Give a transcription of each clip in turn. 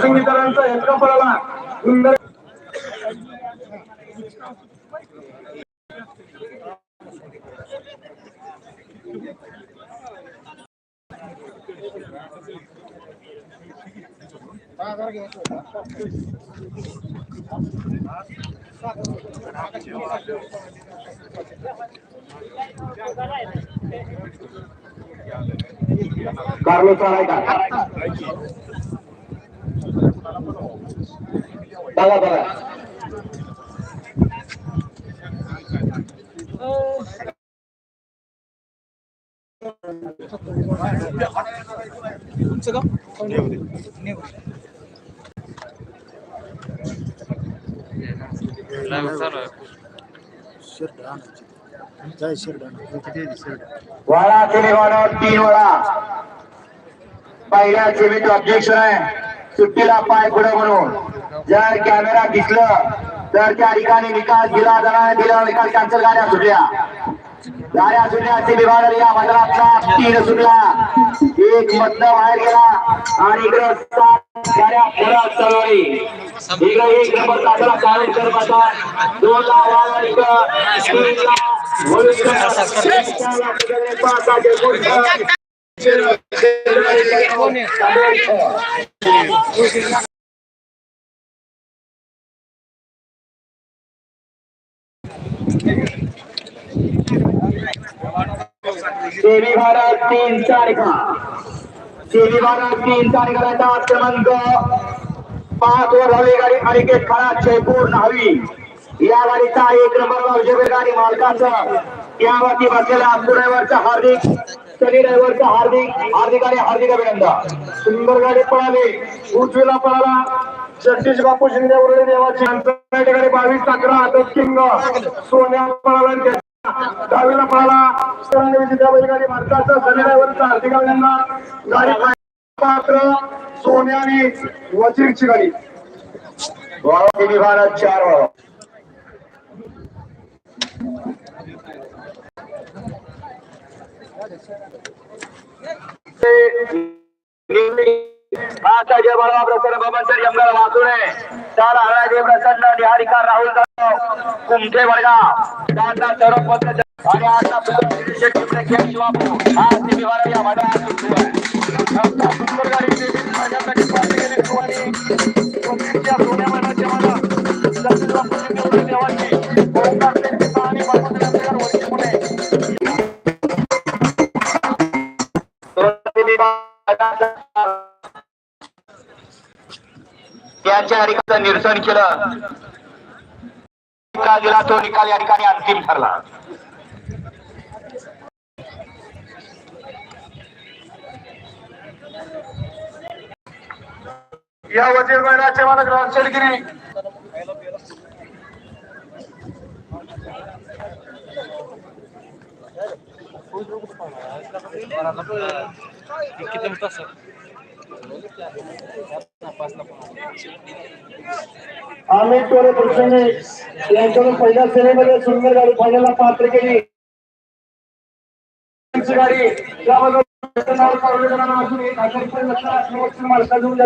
संगीतकारांचा हेलका पडाला सुंदर Carlos Araiga. Bala bala. Sure, done. वाडा सेमीवाडा तीन वेळा पहिल्या सेमीत ऑब्जेक्शन आहे सुट्टीला पाय पुढे म्हणून. जर कॅमेरा दिसलं तर त्या ठिकाणी निकाल दिला जाणार दिला निकाल कॅन्सल गाड्या सुटल्या. गाड्या सुटल्या सेमीवाडा या मैदानातला तीन सुटला. एक मधनं बाहेर गेला आणि सात गाड्या चालवली इकडे एक नंबर तासाला कारण करत होता दोन ला इकडं. तीन ला देवी भारत तीन चार का देवी भारत तीन चार करायचा क्रमांक पाच वर हवी गाडी अनिकेत खळा जयपूर न्हावी. या गाडीचा एक नंबर विजय गाडी मालकाचं. त्यावरती बसलेला ड्रायव्हरचा हार्दिक सनी ड्रायव्हरचा हार्दिक हार्दिक आणि हार्दिक अभिनंदन. सुंदर गाडी पळाली. उजवीला पळाला. जगदीश बापू शिंदे उरळे देवाची. ठिकाणी बावीस अकरा आता किंग. सोन्या पळाला दहावीला पळाला. शिवाजी बैलगाडी भारताचा शनी हार्दिक गाडी पात्र सोन्या आणि वजीरची गाडी. भारत चार वाव महाराष्ट्राचे बळवा प्रसन्न बाबांसर यमगार वासुळे चार प्रसन्न निहारिका राहुल जाधव कुमठे वडगाव. दादा सर्व पत्र आणि आता पुढे शेट्टी प्रेक्षक शिवापू हा या माझ्यासाठी गेले सोन्या देवाची? आणि त्यांच्या निरसन केलं. निकाल दिला तो निकाल या ठिकाणी अंतिम ठरला. या वजीर महिन्याचे मालक रामशेडगिरी आम्ही टोळे पुरुषांनी यांच्याकडून पहिल्या सेनेमध्ये सुंदर गाडी फायनलला पात्र केली. गाडी त्याबद्दल अजून एक हजार रुपये मालका देऊन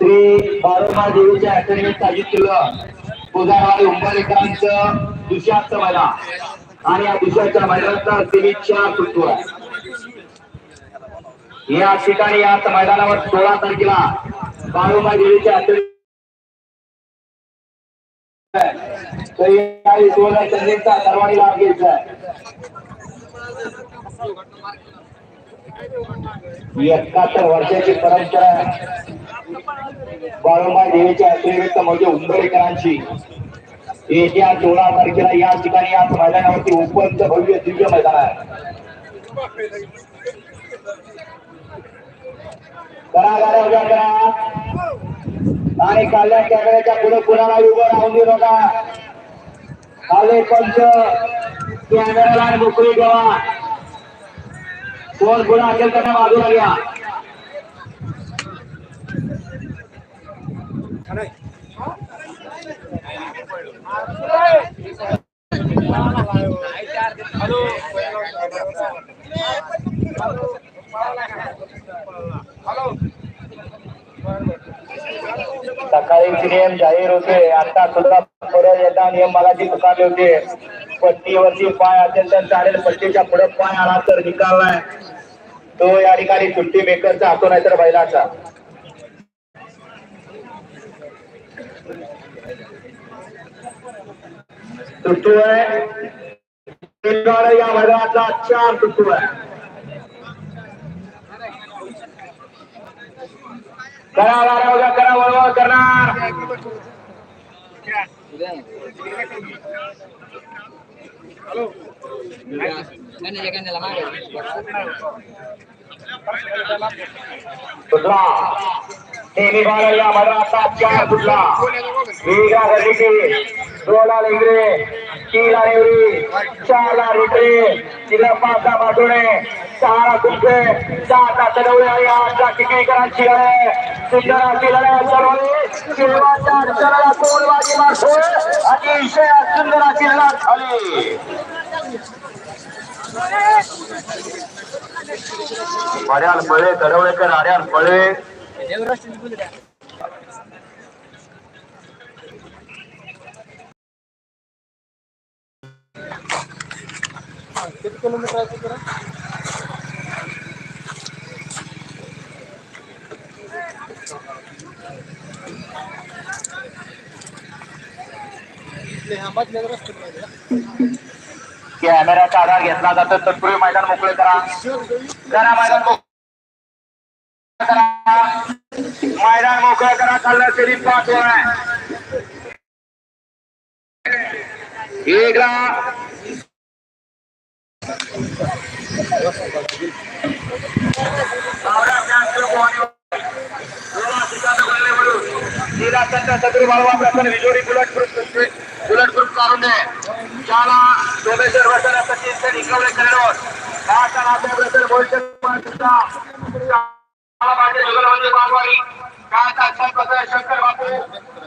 श्री बारोबा देवीच्या केलं गोदावाडी उंबरेकरांचं दुसऱ्याचं आणि या दुसऱ्याच्या मैदानाचा सेमीच्या कृत्व या ठिकाणी याच मैदानावर सोळा तारखेला बाळूमा देवीच्या अकॅडमी तर या सोळा संधीचा सर्वांनी लाभ घ्यायचा एकाहत्तर वर्षाची परंपरा बाळूमा देवीच्या अतिरिक्त म्हणजे उंबरेकरांची येत्या तारखेला या ठिकाणी या भव्य दिव्य मैदान उभ्या करा। आणि कल्याण कॅमेऱ्याच्या पुढे कुणाला उभं राहून दिलो नका? आले पंच. कॅमेराला मोकळी ठेवा कोण गुन्हा असेल त्यांना बाजूला घ्या. शाळेचे नियम जाहीर होते. आता सुद्धा परत येता नियम मगाशी पुकारले होते. पट्टीवरती पाय अत्यंत चालेल पट्टीच्या पुढे पाय आला तर निकाल नाही तो या ठिकाणी सुट्टी मेकरचा असतो नाही तर बैलाचा. तुटू आहे. या मैदानाचा चार सुट्टू आहे. करा वारा वगैरे करा वळवळ करणार सुटला सेमी बारा या मैदानाचा चार कुठला वेगा गल्लीची. सोळा लेंगरे तीला नेवरी चारला रुपये तिला पाचला पाठवणे सहारा कुंभे सात आठवडे आणि आठला टिकेकरांची आहे सुंदराची लढाई. चालवली शेवटच्या अक्षराला कोण बाजी मारतोय. अतिशय सुंदराची लढत झाली. आर्यान पळे दडवळेकर आर्यान पळे किती किलोमीटर आहे तिकडे हाँ बात लग रहा कॅमेऱ्याचा आधार घेतला जातो तत्पूर्वी मैदान मोकळे करा. करा मैदान मोकळे करा. मैदान मोकळे करा खाल्ला तरी पाच वर आहे एकला बुलेट ग्रुप काढून दे. ज्याला सोमेश्वर वसन सचिन निकवले करेडोर दहाचा नाट्य प्रसन्न भविष्य माझे जुगलबंदी बागवानी काय शंकर बापू